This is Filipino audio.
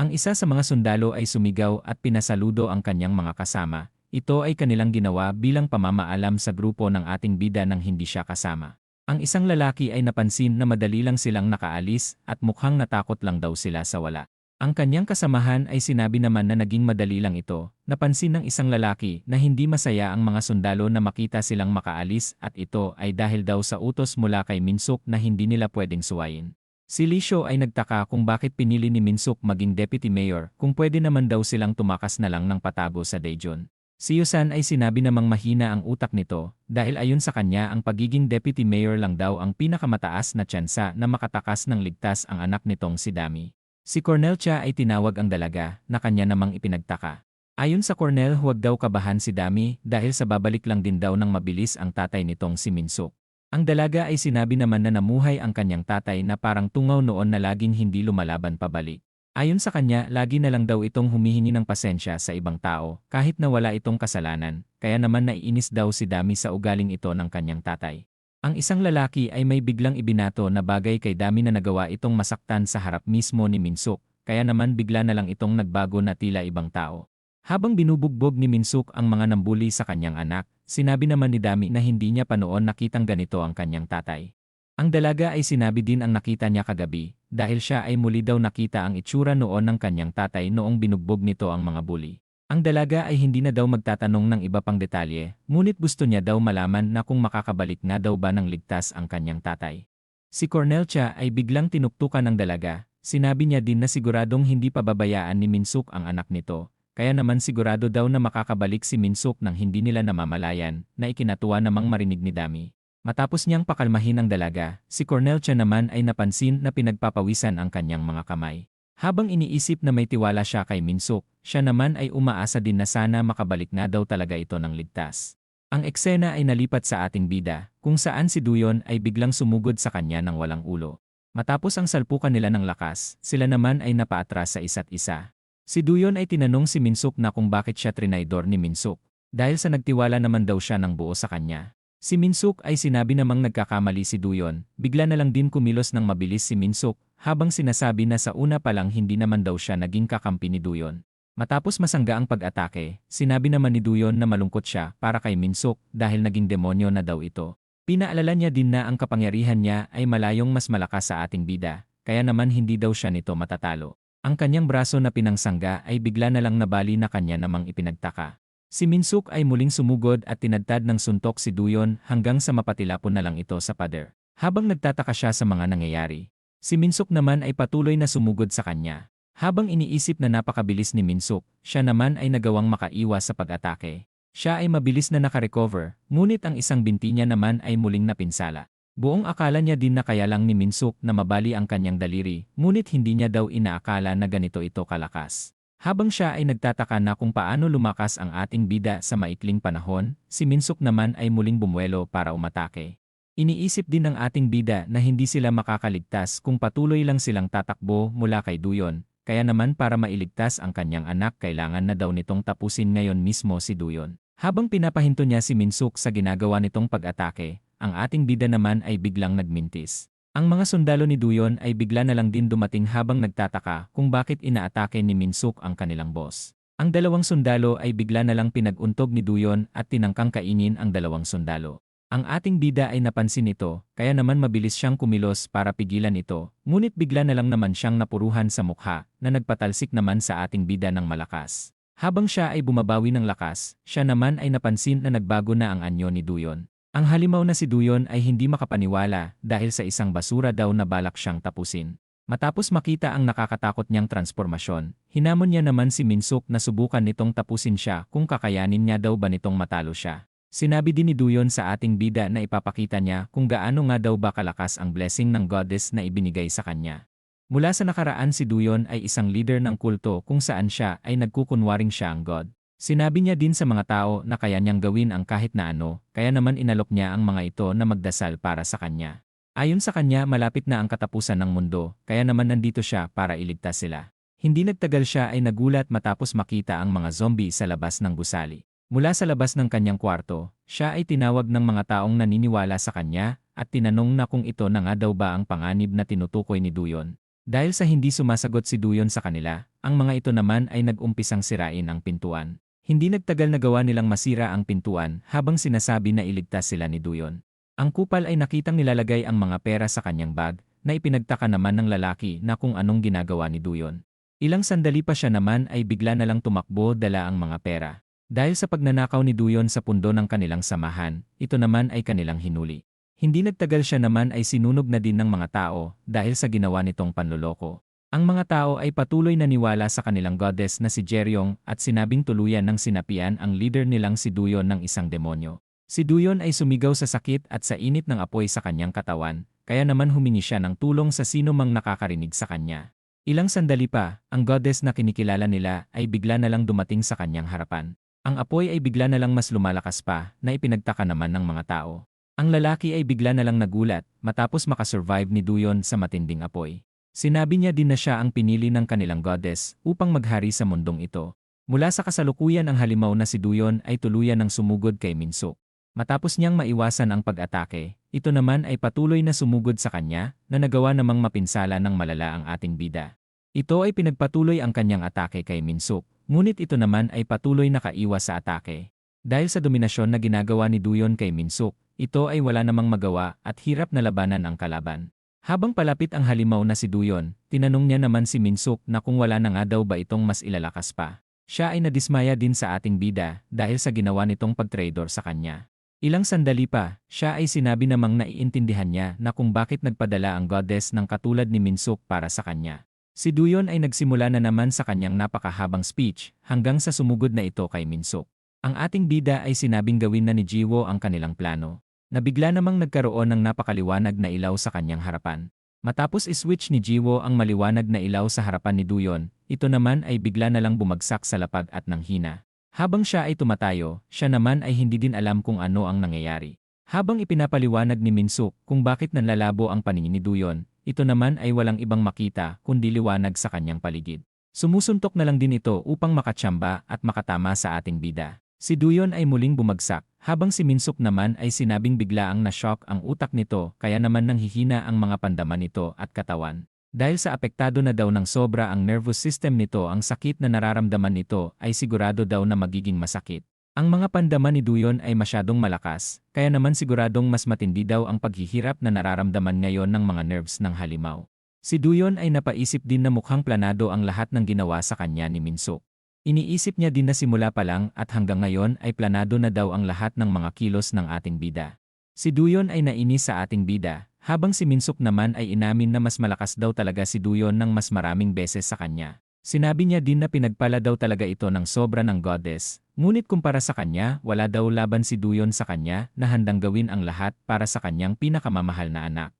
Ang isa sa mga sundalo ay sumigaw at pinasaludo ang kanyang mga kasama. Ito ay kanilang ginawa bilang pamamaalam sa grupo ng ating bida nang hindi siya kasama. Ang isang lalaki ay napansin na madali lang silang nakaalis at mukhang natakot lang daw sila sa wala. Ang kanyang kasamahan ay sinabi naman na naging madali lang ito. Napansin ng isang lalaki na hindi masaya ang mga sundalo na makita silang makaalis at ito ay dahil daw sa utos mula kay Minsuk na hindi nila pwedeng suwayin. Si Lisho ay nagtaka kung bakit pinili ni Minsuk maging deputy mayor kung pwede naman daw silang tumakas na lang ng patabo sa Daejeon. Si Yusan ay sinabi namang mahina ang utak nito dahil ayon sa kanya ang pagiging deputy mayor lang daw ang pinakamataas na tsansa na makatakas ng ligtas ang anak nitong si Dami. Si Cornel Cha ay tinawag ang dalaga na kanya namang ipinagtaka. Ayon sa Cornel huwag daw kabahan si Dami dahil sa babalik lang din daw ng mabilis ang tatay nitong si Minsuk. Ang dalaga ay sinabi naman na namuhay ang kanyang tatay na parang tungaw noon na laging hindi lumalaban pabalik. Ayon sa kanya, lagi na lang daw itong humihingi ng pasensya sa ibang tao kahit na wala itong kasalanan, kaya naman naiinis daw si Dami sa ugaling ito ng kanyang tatay. Ang isang lalaki ay may biglang ibinato na bagay kay Dami na nagawa itong masaktan sa harap mismo ni Minsuk, kaya naman bigla na lang itong nagbago na tila ibang tao. Habang binubugbog ni Minsuk ang mga nambuli sa kanyang anak, Sinabi naman ni Dami na hindi niya pa noon nakitang ganito ang kanyang tatay. Ang dalaga ay sinabi din ang nakita niya kagabi, dahil siya ay muli daw nakita ang itsura noon ng kanyang tatay noong binugbog nito ang mga bully. Ang dalaga ay hindi na daw magtatanong ng iba pang detalye, ngunit gusto niya daw malaman na kung makakabalik na daw ba ng ligtas ang kanyang tatay. Si Cornel Cha ay biglang tinuktukan ng dalaga, sinabi niya din na siguradong hindi pababayaan ni Minsuk ang anak nito, kaya naman sigurado daw na makakabalik si Minsuk nang hindi nila namamalayan, na ikinatuwa namang marinig ni Dami. Matapos niyang pakalmahin ang dalaga, si Cornel Cha naman ay napansin na pinagpapawisan ang kanyang mga kamay. Habang iniisip na may tiwala siya kay Minsuk, siya naman ay umaasa din na sana makabalik na daw talaga ito ng ligtas. Ang eksena ay nalipat sa ating bida, kung saan si Duyon ay biglang sumugod sa kanya ng walang ulo. Matapos ang salpukan nila ng lakas, sila naman ay napaatras sa isa't isa. Si Duyon ay tinanong si Minsuk na kung bakit siya trinaydor ni Minsuk, dahil sa nagtiwala naman daw siya ng buo sa kanya. Si Minsuk ay sinabi namang nagkakamali si Duyon, bigla na lang din kumilos ng mabilis si Minsuk, habang sinasabi na sa una pa lang hindi naman daw siya naging kakampi ni Duyon. Matapos masangga ang pag-atake, sinabi naman ni Duyon na malungkot siya para kay Minsuk dahil naging demonyo na daw ito. Pinaalala niya din na ang kapangyarihan niya ay malayong mas malakas sa ating bida, kaya naman hindi daw siya nito matatalo. Ang kanyang braso na pinangsangga ay bigla na lang nabali na kanya namang ipinagtaka. Si Minsuk ay muling sumugod at tinadtad ng suntok si Duyon hanggang sa mapatilapon na lang ito sa pader. Habang nagtataka siya sa mga nangyayari, si Minsuk naman ay patuloy na sumugod sa kanya. Habang iniisip na napakabilis ni Minsuk, siya naman ay nagawang makaiwas sa pag-atake. Siya ay mabilis na nakarecover, ngunit ang isang binti niya naman ay muling napinsala. Buong akala niya din na kaya lang ni Minsuk na mabali ang kanyang daliri, ngunit hindi niya daw inaakala na ganito ito kalakas. Habang siya ay nagtataka na kung paano lumakas ang ating bida sa maikling panahon, si Minsuk naman ay muling bumuelo para umatake. Iniisip din ng ating bida na hindi sila makakaligtas kung patuloy lang silang tatakbo mula kay Duyon, kaya naman para mailigtas ang kanyang anak kailangan na daw nitong tapusin ngayon mismo si Duyon. Habang pinapahinto niya si Minsuk sa ginagawa nitong pag-atake, ang ating bida naman ay biglang nagmintis. Ang mga sundalo ni Duyon ay bigla na lang din dumating habang nagtataka kung bakit inaatake ni Minsuk ang kanilang boss. Ang dalawang sundalo ay bigla na lang pinag-untog ni Duyon at tinangkang kainin ang dalawang sundalo. Ang ating bida ay napansin ito, kaya naman mabilis siyang kumilos para pigilan ito, ngunit bigla na lang naman siyang napuruhan sa mukha na nagpatalsik naman sa ating bida ng malakas. Habang siya ay bumabawi ng lakas, siya naman ay napansin na nagbago na ang anyo ni Duyon. Ang halimaw na si Duyon ay hindi makapaniwala dahil sa isang basura daw na balak siyang tapusin. Matapos makita ang nakakatakot niyang transformasyon, hinamon niya naman si Minsuk na subukan nitong tapusin siya kung kakayanin niya daw ba nitong matalo siya. Sinabi din ni Duyon sa ating bida na ipapakita niya kung gaano nga daw ba kalakas ang blessing ng goddess na ibinigay sa kanya. Mula sa nakaraan si Duyon ay isang leader ng kulto kung saan siya ay nagkukunwaring siya ang god. Sinabi niya din sa mga tao na kaya niyang gawin ang kahit na ano, kaya naman inalok niya ang mga ito na magdasal para sa kanya. Ayon sa kanya malapit na ang katapusan ng mundo, kaya naman nandito siya para iligtas sila. Hindi nagtagal siya ay nagulat matapos makita ang mga zombie sa labas ng gusali. Mula sa labas ng kanyang kwarto, siya ay tinawag ng mga taong naniniwala sa kanya at tinanong na kung ito na nga daw ba ang panganib na tinutukoy ni Duyon. Dahil sa hindi sumasagot si Duyon sa kanila, ang mga ito naman ay nag-umpisang sirain ang pintuan. Hindi nagtagal na gawa nilang masira ang pintuan habang sinasabi na iligtas sila ni Duyon. Ang kupal ay nakitang nilalagay ang mga pera sa kanyang bag na ipinagtaka naman ng lalaki na kung anong ginagawa ni Duyon. Ilang sandali pa siya naman ay bigla na lang tumakbo dala ang mga pera. Dahil sa pagnanakaw ni Duyon sa pundo ng kanilang samahan, ito naman ay kanilang hinuli. Hindi nagtagal siya naman ay sinunog na din ng mga tao dahil sa ginawa nitong panloloko. Ang mga tao ay patuloy naniwala sa kanilang goddess na si Jeryong at sinabing tuluyan ng sinapian ang leader nilang si Duyon ng isang demonyo. Si Duyon ay sumigaw sa sakit at sa init ng apoy sa kanyang katawan, kaya naman humingi siya ng tulong sa sino mang nakakarinig sa kanya. Ilang sandali pa, ang goddess na kinikilala nila ay bigla na lang dumating sa kanyang harapan. Ang apoy ay bigla na lang mas lumalakas pa na ipinagtaka naman ng mga tao. Ang lalaki ay bigla na lang nagulat matapos makasurvive ni Duyon sa matinding apoy. Sinabi niya din na siya ang pinili ng kanilang goddess upang maghari sa mundong ito. Mula sa kasalukuyan ang halimaw na si Duyon ay tuluyan ng sumugod kay Minsuk. Matapos niyang maiwasan ang pag-atake, ito naman ay patuloy na sumugod sa kanya na nagawa namang mapinsala ng malala ang ating bida. Ito ay pinagpatuloy ang kanyang atake kay Minsuk, ngunit ito naman ay patuloy na kaiwas sa atake. Dahil sa dominasyon na ginagawa ni Duyon kay Minsuk, ito ay wala namang magawa at hirap na labanan ang kalaban. Habang palapit ang halimaw na si Duyon, tinanong niya naman si Minsuk na kung wala na nga daw ba itong mas ilalakas pa. Siya ay nadismaya din sa ating bida dahil sa ginawa nitong pagtraidor sa kanya. Ilang sandali pa, siya ay sinabi namang naiintindihan niya na kung bakit nagpadala ang goddess ng katulad ni Minsuk para sa kanya. Si Duyon ay nagsimula na naman sa kanyang napakahabang speech hanggang sa sumugod na ito kay Minsuk. Ang ating bida ay sinabing gawin na ni Jiwo ang kanilang plano na bigla namang nagkaroon ng napakaliwanag na ilaw sa kanyang harapan. Matapos iswitch ni Jiwo ang maliwanag na ilaw sa harapan ni Duyon, ito naman ay bigla na lang bumagsak sa lapag at nanghina. Habang siya ay tumatayo, siya naman ay hindi din alam kung ano ang nangyayari. Habang ipinapaliwanag ni Minsuk kung bakit nanlalabo ang paningin ni Duyon, ito naman ay walang ibang makita kundi liwanag sa kanyang paligid. Sumusuntok na lang din ito upang makatsamba at makatama sa ating bida. Si Duyon ay muling bumagsak, habang si Minsuk naman ay sinabing biglaang na-shock ang utak nito kaya naman nanghihina ang mga pandaman nito at katawan. Dahil sa apektado na daw ng sobra ang nervous system nito ang sakit na nararamdaman nito ay sigurado daw na magiging masakit. Ang mga pandaman ni Duyon ay masyadong malakas, kaya naman siguradong mas matindi daw ang paghihirap na nararamdaman ngayon ng mga nerves ng halimaw. Si Duyon ay napaisip din na mukhang planado ang lahat ng ginawa sa kanya ni Minsuk. Iniisip niya din na simula pa lang at hanggang ngayon ay planado na daw ang lahat ng mga kilos ng ating bida. Si Duyon ay nainis sa ating bida, habang si Minsuk naman ay inamin na mas malakas daw talaga si Duyon ng mas maraming beses sa kanya. Sinabi niya din na pinagpala daw talaga ito ng sobra ng goddess, ngunit kumpara sa kanya, wala daw laban si Duyon sa kanya na handang gawin ang lahat para sa kanyang pinakamamahal na anak.